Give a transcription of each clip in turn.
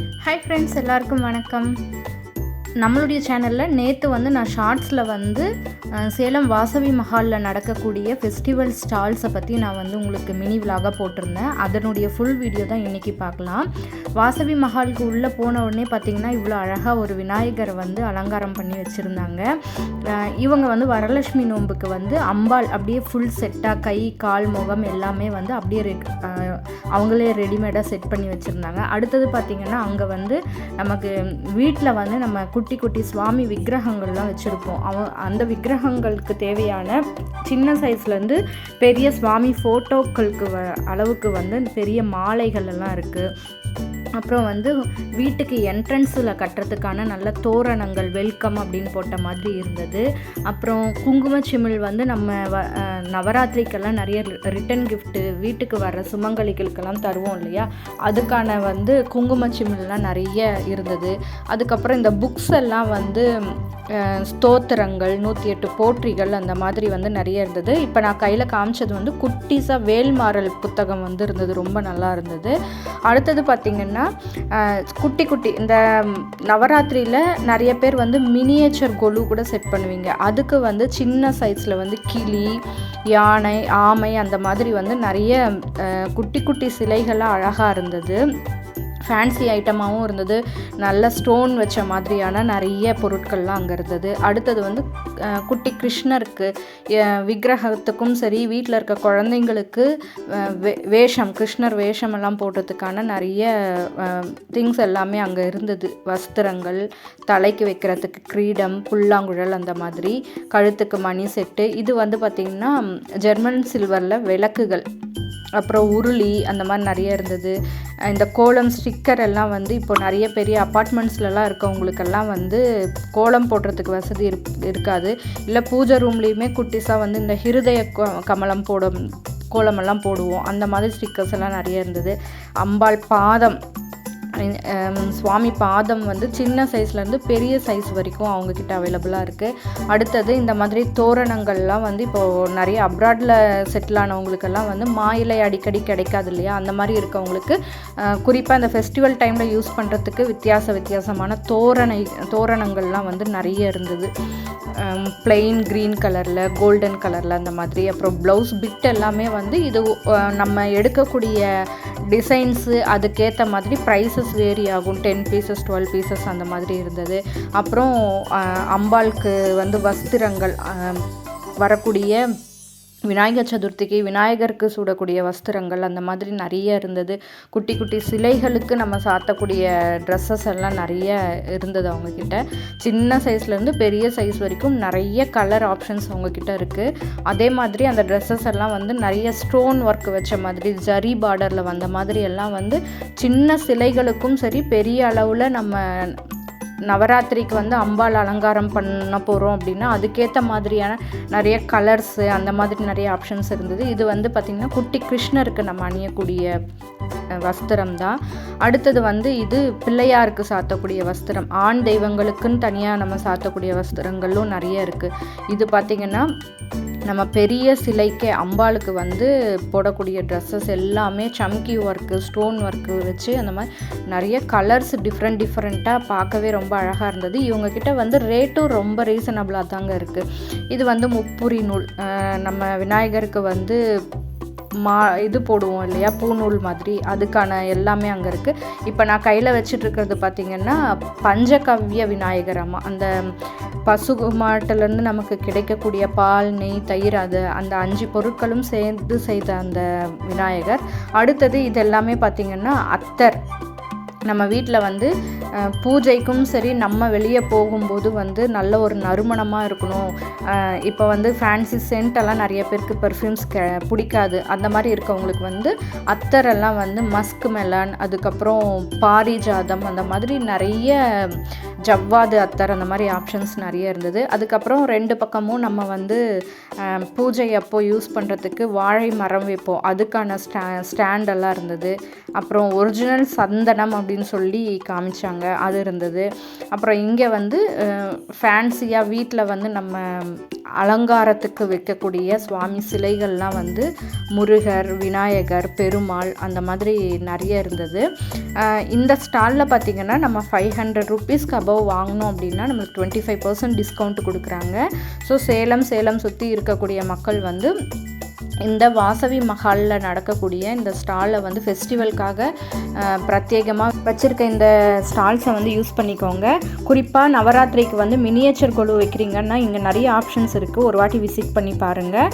Hi friends எல்லாருக்கும் வணக்கம். நம்மளுடைய சேனலில் நேற்று வந்து நான் ஷார்ட்ஸில் வந்து சேலம் வாசவி மஹாலில் நடக்கக்கூடிய ஃபெஸ்டிவல் ஸ்டால்ஸை பற்றி நான் வந்து உங்களுக்கு மினி விலாக போட்டிருந்தேன். அதனுடைய ஃபுல் வீடியோ தான் இன்றைக்கி பார்க்கலாம். வாசவி மஹாலுக்கு உள்ளே போன உடனே பார்த்திங்கன்னா இவ்வளோ அழகாக ஒரு விநாயகரை வந்து அலங்காரம் பண்ணி வச்சுருந்தாங்க. இவங்க வந்து வரலட்சுமி நோன்புக்கு வந்து அம்பாள் அப்படியே ஃபுல் செட்டாக கை கால் முகம் எல்லாமே வந்து அப்படியே ரெ- அவங்களே ரெடிமேடாக செட் பண்ணி வச்சுருந்தாங்க. அடுத்தது பார்த்திங்கன்னா அங்கே வந்து நமக்கு வீட்டில் வந்து நம்ம குட்டி குட்டி சுவாமி விக்கிரகங்கள்லாம் வச்சுருப்போம். அவ அந்த விக்கிரகங்களுக்கு தேவையான சின்ன சைஸ்லேருந்து பெரிய சுவாமி ஃபோட்டோக்களுக்கு வ அளவுக்கு வந்து பெரிய மாலைகள் எல்லாம் இருக்குது அப்புறம் வந்து வீட்டுக்கு என்ட்ரன்ஸில் கட்டுறதுக்கான நல்ல தோரணங்கள் வெல்கம் அப்படின்னு போட்ட மாதிரி இருந்தது. அப்புறம் குங்கும சிமிழ் வந்து நம்ம வ நவராத்திரிக்கெல்லாம் நிறைய ரிட்டன் கிஃப்ட்டு வீட்டுக்கு வர சுமங்கலிகளுக்கெல்லாம் தருவோம் இல்லையா? அதுக்கான வந்து குங்கும சிமிழ்லாம் நிறைய இருந்தது. அதுக்கப்புறம் இந்த புக்ஸ் எல்லாம் வந்து ஸ்தோத்திரங்கள் நூற்றி எட்டு போற்றிகள் அந்த மாதிரி வந்து நிறைய இருந்தது. இப்போ நான் கையில் காமிச்சது வந்து குட்டீஸாக வேல்மாறல் புத்தகம் வந்து இருந்தது. ரொம்ப நல்லா இருந்தது. அடுத்தது பார்த்திங்கன்னா குட்டி குட்டி இந்த நவராத்திரியில் நிறைய பேர் வந்து மினியேச்சர் கொலு கூட செட் பண்ணுவீங்க. அதுக்கு வந்து சின்ன சைஸில் வந்து கிளி யானை ஆமை அந்த மாதிரி வந்து நிறைய குட்டி குட்டி சிலைகள்லாம் அழகாக இருந்தது. ஃபேன்சி ஐட்டமாகவும் இருந்தது. நல்ல ஸ்டோன் வச்ச மாதிரியான நிறைய பொருட்கள்லாம் அங்கே இருந்தது. அடுத்தது வந்து குட்டி கிருஷ்ணருக்கு விக்கிரகத்துக்கும் சரி வீட்டில் இருக்க குழந்தைங்களுக்கு வே- வேஷம் கிருஷ்ணர் வேஷம் எல்லாம் போடுறதுக்கான நிறைய திங்ஸ் எல்லாமே அங்கே இருந்தது. வஸ்திரங்கள் தலைக்கு வைக்கிறதுக்கு கிரீடம் புல்லாங்குழல் அந்த மாதிரி கழுத்துக்கு மணி செட்டு. இது வந்து பார்த்திங்கன்னா ஜெர்மன் சில்வரில் விளக்குகள். அப்புறம் உருளி அந்த மாதிரி நிறைய இருந்தது. இந்த கோலம் ஸ்டிக்கர் எல்லாம் வந்து இப்போ நிறைய பெரிய அப்பார்ட்மெண்ட்ஸ்லலாம் இருக்கவங்களுக்கெல்லாம் வந்து கோலம் போடுறதுக்கு வசதி இருப் இருக்காது. இல்லை பூஜை ரூம்லேயுமே குட்டிஸாக வந்து இந்த ஹிருதய கமலம் போடும் கோலமெல்லாம் போடுவோம். அந்த மாதிரி ஸ்டிக்கர்ஸ் எல்லாம் நிறைய இருந்தது. அம்பாள் பாதம் சுவாமி பாதம் வந்து சின்ன சைஸ்லேருந்து பெரிய சைஸ் வரைக்கும் அவங்கக்கிட்ட அவைலபிளாக இருக்குது அடுத்தது இந்த மாதிரி தோரணங்கள்லாம் வந்து இப்போது நிறைய அப்ராடில் செட்டில் ஆனவங்களுக்கெல்லாம் வந்து மாயிலை அடிக்கடி கிடைக்காது இல்லையா? அந்த மாதிரி இருக்கவங்களுக்கு குறிப்பாக இந்த ஃபெஸ்டிவல் டைமில் யூஸ் பண்ணுறதுக்கு வித்தியாச வித்தியாசமான தோரணை தோரணங்கள்லாம் வந்து நிறைய இருந்தது. பிளெயின் க்ரீன் கலரில் கோல்டன் கலரில் அந்த மாதிரி. அப்புறம் ப்ளவுஸ் பிட் எல்லாமே வந்து இது நம்ம எடுக்கக்கூடிய டிசைன்ஸு அதுக்கேற்ற மாதிரி ப்ரைஸஸ் வேரி ஆகும். டென் பீசஸ் டுவெல் பீசஸ் அந்த மாதிரி இருந்தது. அப்புறம் அம்பாளுக்கு வந்து வஸ்திரங்கள் வரக்கூடிய விநாயகர் சதுர்த்திக்கு விநாயகருக்கு சூடக்கூடிய வஸ்திரங்கள் அந்த மாதிரி நிறைய இருந்தது. குட்டி குட்டி சிலைகளுக்கு நம்ம சாத்தக்கூடிய ட்ரெஸ்ஸஸ் எல்லாம் நிறைய இருந்தது அவங்கக்கிட்ட சின்ன சைஸ்லேருந்து பெரிய சைஸ் வரைக்கும் நிறைய கலர் ஆப்ஷன்ஸ் அவங்கக்கிட்ட இருக்குது அதே மாதிரி அந்த ட்ரெஸ்ஸஸ் எல்லாம் வந்து நிறைய ஸ்டோன் ஒர்க் வச்ச மாதிரி ஜரி பார்டரில் வந்த மாதிரி எல்லாம் வந்து சின்ன சிலைகளுக்கும் சரி பெரிய அளவில் நம்ம நவராத்திரிக்கு வந்து அம்பாள் அலங்காரம் பண்ண போகிறோம் அப்படின்னா அதுக்கேற்ற மாதிரியான நிறைய கலர்ஸு அந்த மாதிரி நிறைய ஆப்ஷன்ஸ் இருந்தது. இது வந்து பார்த்திங்கன்னா குட்டி கிருஷ்ணருக்கு நம்ம அணியக்கூடிய வஸ்திரம் தான் அடுத்தது வந்து இது பிள்ளையாருக்கு சாத்தக்கூடிய வஸ்திரம். ஆண் தெய்வங்களுக்குன்னு தனியாக நம்ம சாத்தக்கூடிய வஸ்திரங்களும் நிறைய இருக்குது இது பார்த்திங்கன்னா நம்ம பெரிய சிலைக்கு அம்பாளுக்கு வந்து போடக்கூடிய ட்ரெஸ்ஸஸ் எல்லாமே சம்கி ஒர்க்கு ஸ்டோன் ஒர்க்கு வச்சு அந்த மாதிரி நிறைய கலர்ஸ் டிஃப்ரெண்ட் டிஃப்ரெண்ட்டாக பார்க்கவே ரொம்ப அழகாக இருந்தது. இவங்கக்கிட்ட வந்து ரேட்டும் ரொம்ப ரீசனபிளாக தாங்க இருக்குது இது வந்து முப்புரி நூல். நம்ம விநாயகருக்கு வந்து மா இது போடுவோம் இல்லையா? பூநூல் மாதிரி. அதுக்கான எல்லாமே அங்கே இருக்குது இப்போ நான் கையில் வச்சுட்டு இருக்கிறது பார்த்திங்கன்னா பஞ்சகவ்ய விநாயகர் அம்மா. அந்த பசு மாட்டிலேருந்து நமக்கு கிடைக்கக்கூடிய பால் நெய் தயிர் அது அந்த அஞ்சு பொருட்களும் சேர்ந்து செய்த அந்த விநாயகர். அடுத்தது இது எல்லாமே பார்த்திங்கன்னா அத்தர். நம்ம வீட்டில் வந்து பூஜைக்கும் சரி நம்ம வெளியே போகும்போது வந்து நல்ல ஒரு நறுமணமாக இருக்கணும். இப்போ வந்து ஃபேன்சி சென்ட்டெல்லாம் நிறைய பேருக்கு பெர்ஃப்யூம்ஸ் க பிடிக்காது. அந்த மாதிரி இருக்கவங்களுக்கு வந்து அத்தரெல்லாம் வந்து மஸ்க் மெலன் அதுக்கப்புறம் பாரிஜாதம் அந்த மாதிரி நிறைய ஜவ்வாது அத்தர் அந்த மாதிரி ஆப்ஷன்ஸ் நிறைய இருந்தது. அதுக்கப்புறம் ரெண்டு பக்கமும் நம்ம வந்து பூஜை அப்போ யூஸ் பண்ணுறதுக்கு வாழை மரம் வைப்போம். அதுக்கான ஸ்டா ஸ்டாண்டெல்லாம் இருந்தது. அப்புறம் ஒரிஜினல் சந்தனம் அப்படின்னு சொல்லி காமிச்சாங்க. அது இருந்தது. அப்புறம் இங்கே வந்து ஃபேன்சியாக வீட்டில் வந்து நம்ம அலங்காரத்துக்கு வைக்கக்கூடிய சுவாமி சிலைகள்லாம் வந்து முருகர் விநாயகர் பெருமாள் அந்த மாதிரி நிறைய இருந்தது. இந்த ஸ்டாலில் பார்த்தீங்கன்னா நம்ம ஃபைவ் ஹண்ட்ரட் ருபீஸ்க்கு அபவ் வாங்கினோம் அப்படின்னா நம்மளுக்கு டுவெண்ட்டி ஃபைவ் பர்சன்ட் டிஸ்கவுண்ட் கொடுக்குறாங்க. ஸோ சேலம் சேலம் சுற்றி இருக்கக்கூடிய மக்கள் வந்து இந்த வாசவி மஹாலில் நடக்கக்கூடிய இந்த ஸ்டாலை வந்து ஃபெஸ்டிவலுக்காக பிரத்யேகமாக வச்சுருக்க இந்த ஸ்டால்ஸை வந்து யூஸ் பண்ணிக்கோங்க. குறிப்பாக நவராத்திரிக்கு வந்து மினியேச்சர் கொலு வைக்கிறீங்கன்னா இங்கே நிறைய ஆப்ஷன்ஸ் இருக்குது ஒரு வாட்டி விசிட் பண்ணி பாருங்கள்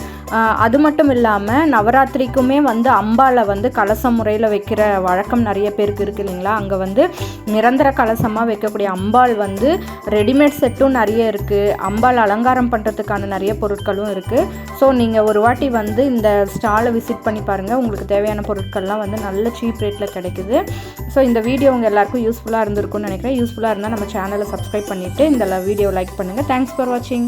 அது மட்டும் இல்லாமல் நவராத்திரிக்குமே வந்து அம்பாலை வந்து கலச முறையில் வைக்கிற வழக்கம் நிறைய பேருக்கு இருக்குது இல்லைங்களா? அங்கே வந்து நிரந்தர கலசமாக வைக்கக்கூடிய அம்பாள் வந்து ரெடிமேட் செட்டும் நிறைய இருக்குது அம்பாள் அலங்காரம் பண்ணுறதுக்கான நிறைய பொருட்களும் இருக்குது ஸோ நீங்கள் ஒரு வாட்டி வந்து இந்த ஸ்டாலை விசிட் பண்ணி பாருங்கள் உங்களுக்கு தேவையான பொருட்கள்லாம் வந்து நல்ல சீப் ரேட்டில் கிடைக்குது. ஸோ இந்த வீடியோ உங்கள் எல்லாருக்கும் யூஸ்ஃபுல்லாக இருந்திருக்கும்னு நினைக்கிறேன். யூஸ்ஃபுல்லாக இருந்தால் நம்ம சேனலை சப்ஸ்கிரைப் பண்ணிவிட்டு இந்த வீடியோ லைக் பண்ணுங்கள் தேங்க்ஸ் ஃபார் வாட்சிங்